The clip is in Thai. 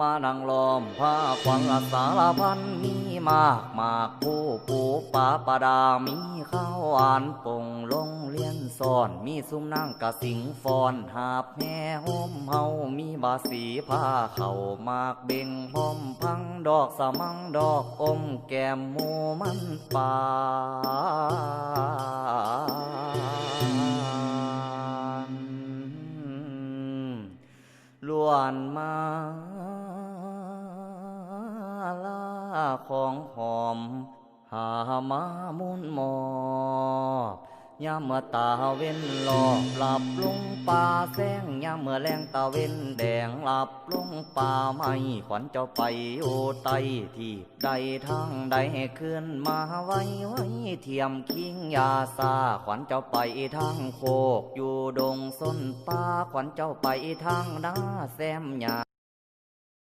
มานั่งล้อมผ้าควันละสารพันมีมากมากผู้ปูปาปดามีข้าวหวานปงลงเลียนซ่อน มีซุ้มนั่งกะสิงฟอนหาบแห่ห่มเฮามีบาสีผ้าเข่ามากเบ่งพร้อมพังดอกสมังดอกอมแก้มหมูมันปานล้วนมา ของหอม หามามุนหมอบยามเมื่อตาเว้นหลอบหลับลงป่าแสงยามเมื่อแรงตาเว้นแดงหลับลงป่าไม่ขวัญเจ้าไปโอไตที่ใดทางใดให้ขึ้นมาไว้ไว้เทียมคิงยาซาขวัญเจ้าไปทางโคกอยู่ดงส้นป่าขวัญเจ้าไปทางนาแซมหญ้า